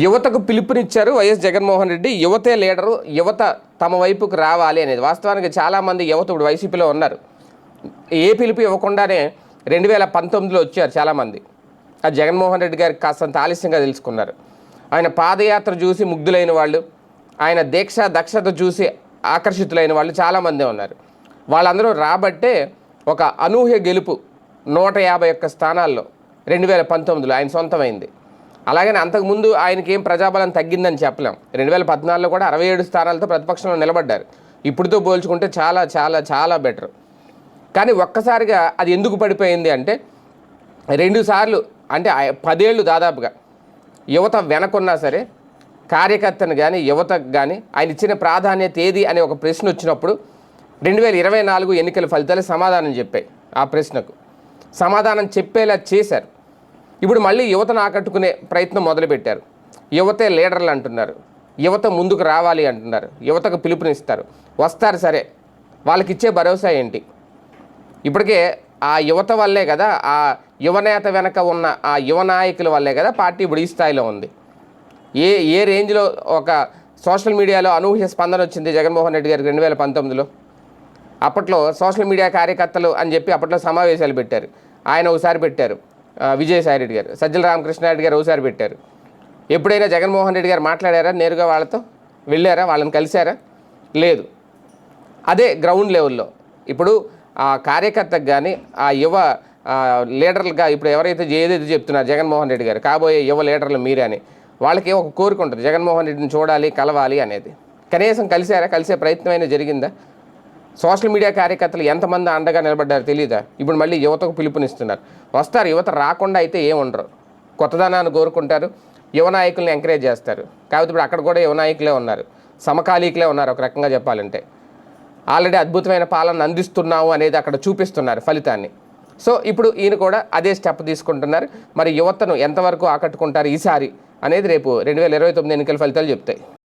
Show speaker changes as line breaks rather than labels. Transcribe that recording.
యువతకు పిలుపునిచ్చారు వైఎస్ జగన్మోహన్ రెడ్డి. యువతే లీడరు యువత తమ వైపుకు రావాలి అనేది వాస్తవానికి చాలామంది యువత ఇప్పుడు వైసీపీలో ఉన్నారు. ఏ పిలుపు ఇవ్వకుండానే రెండు వేల పంతొమ్మిదిలో వచ్చారు చాలామంది. ఆ జగన్మోహన్ రెడ్డి గారికి కాస్తంత ఆలస్యంగా తెలుసుకున్నారు. ఆయన పాదయాత్ర చూసి ముగ్ధులైన వాళ్ళు ఆయన దీక్ష దక్షత చూసి ఆకర్షితులైన వాళ్ళు చాలామంది ఉన్నారు. వాళ్ళందరూ రాబట్టే ఒక అనూహ్య గెలుపు నూట యాభై ఒక్క స్థానాల్లో రెండు వేల పంతొమ్మిదిలో ఆయన సొంతమైంది. అలాగని అంతకుముందు ఆయనకి ఏం ప్రజాబలం తగ్గిందని చెప్పలేం. రెండు వేల పద్నాలుగులో కూడా అరవై ఏడు స్థానాలతో ప్రతిపక్షంలో నిలబడ్డారు. ఇప్పుడుతో పోల్చుకుంటే చాలా చాలా చాలా బెటర్. కానీ ఒక్కసారిగా అది ఎందుకు పడిపోయింది అంటే రెండుసార్లు అంటే పదేళ్ళు దాదాపుగా యువత వెనకున్నా సరే కార్యకర్తను కానీ యువతకు కానీ ఆయన ఇచ్చిన ప్రాధాన్యత ఏది అనే ఒక ప్రశ్న వచ్చినప్పుడు రెండు వేల ఇరవై నాలుగు ఎన్నికల ఫలితాలు సమాధానం చెప్పాయి ఆ ప్రశ్నకు. సమాధానం చెప్పేలా చేశారు. ఇప్పుడు మళ్ళీ యువతను ఆకట్టుకునే ప్రయత్నం మొదలుపెట్టారు. యువతే లీడర్లు అంటున్నారు. యువత ముందుకు రావాలి అంటున్నారు. యువతకు పిలుపునిస్తారు. వస్తారు సరే. వాళ్ళకి ఇచ్చే భరోసా ఏంటి? ఇప్పటికే ఆ యువత వల్లే కదా ఆ యువనేత వెనక ఉన్న ఆ యువ నాయకుల వల్లే కదా పార్టీ ఇప్పుడు ఈ స్థాయిలో ఉంది. ఏ ఏ రేంజ్లో ఒక సోషల్ మీడియాలో అనూహ్య స్పందన వచ్చింది జగన్మోహన్ రెడ్డి గారికి రెండు వేల పంతొమ్మిదిలో? అప్పట్లో సోషల్ మీడియా కార్యకర్తలు అని చెప్పి అప్పట్లో సమావేశాలు పెట్టారు. ఆయన ఒకసారి పెట్టారు. విజయసాయి రెడ్డి గారు. సజ్జల రామకృష్ణారెడ్డి గారు ఒకసారి పెట్టారు. ఎప్పుడైనా జగన్మోహన్ రెడ్డి గారు మాట్లాడారా? నేరుగా వాళ్ళతో వెళ్ళారా? వాళ్ళని కలిశారా? లేదు. అదే గ్రౌండ్ లెవెల్లో ఇప్పుడు ఆ కార్యకర్తకు కానీ ఆ యువ లీడర్లుగా ఇప్పుడు ఎవరైతే ఏదైతే చెప్తున్నారు జగన్మోహన్ రెడ్డి గారు కాబోయే యువ లీడర్లు మీరే అని వాళ్ళకి ఒక కోరిక ఉంటుంది. జగన్మోహన్ రెడ్డిని చూడాలి కలవాలి అనేది. కనీసం కలిసారా కలిసే ప్రయత్నం అయినా జరిగిందా? సోషల్ మీడియా కార్యకర్తలు ఎంతమంది అండగా నిలబడ్డారో తెలియదా ఇప్పుడు మళ్ళీ యువతకు పిలుపునిస్తున్నారు. వస్తారు యువత రాకుండా అయితే ఏముండరు కొత్తదనాన్ని కోరుకుంటారు యువ నాయకుల్ని ఎంకరేజ్ చేస్తారు. కాబట్టి ఇప్పుడు అక్కడ కూడా యువ నాయకులే ఉన్నారు. సమకాలీకులే ఉన్నారు ఒక రకంగా చెప్పాలంటే. ఆల్రెడీ అద్భుతమైన పాలన అందిస్తున్నాము అనేది అక్కడ చూపిస్తున్నారు ఫలితాన్ని. సో ఇప్పుడు ఈయన కూడా అదే స్టెప్ తీసుకుంటున్నారు. మరి యువతను ఎంతవరకు ఆకట్టుకుంటారు ఈసారి అనేది రేపు రెండు వేల ఇరవై తొమ్మిది ఎన్నికల ఫలితాలు చెప్తాయి.